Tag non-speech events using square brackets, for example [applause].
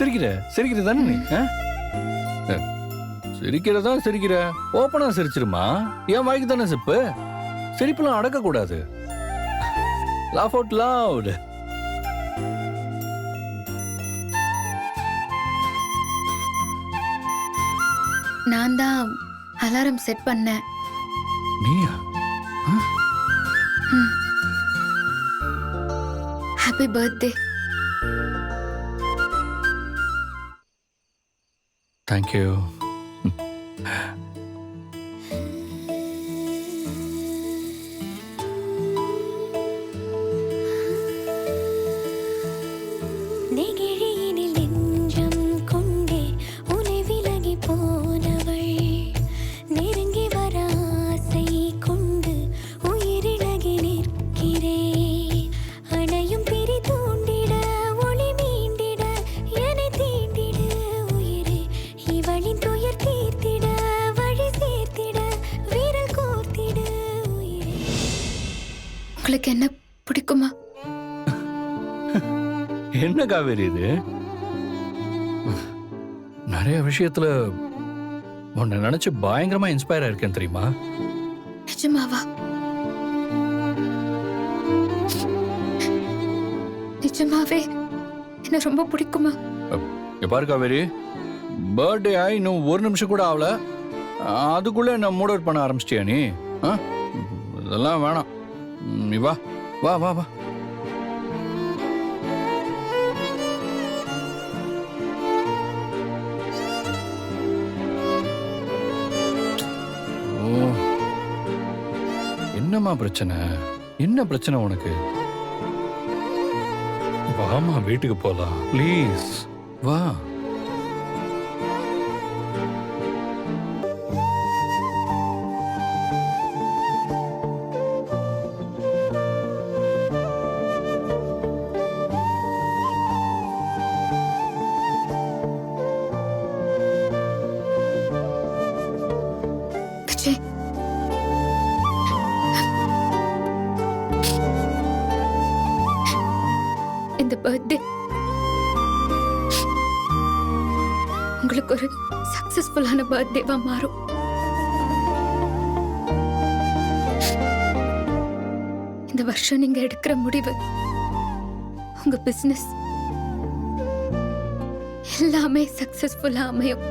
சிரிக்கிற? சிரிக்கிற தானே நீ சிரிக்கிறதா சிரிக்கிற? ஓப்பனா சிரிச்சிருமா? என் வாய்க்கு தானே சிப்பு சிரிப்பெல்லாம் அடக்க கூடாது லாஃப் அவுட் லவுட் நான் தான் அலாரம் செட் பண்ணேன். நீயா? Happy birthday Thank you. [laughs] உங்களுக்கு என்ன பிடிக்குமா? என்ன காவேரி இது? நிறைய விஷயத்துல உன்னை நினைச்சு பயங்கரமா இன்ஸ்பயர் ஆயிருக்கேன் தெரியுமா? நிஜமாவா? நிஜமாவே என்ன ரொம்ப பிடிக்குமா? பாரு காவேரி. பர்த்டே ஆகி இன்னும் ஒரு நிமிஷம் கூட ஆகல அதுக்குள்ள என்ன மூட் அவுட் பண்ண ஆரம்பிச்சிட்டியா நீ? இதெல்லாம் வேணாம். நீ வா வா வா வா. ஓ என்னம்மா பிரச்சனை? என்ன பிரச்சனை உனக்கு? வாமா வீட்டுக்கு போலாம். ப்ளீஸ். வா. இந்த பர்த்டே உங்களுக்கு ஒரு சக்சஸ்ஃபுல்லான பர்த்டேவா மாறும். இந்த வருஷம் நீங்க எடுக்கிற முடிவு உங்க பிசினஸ் எல்லாமே சக்சஸ்ஃபுல்லா அமையும்.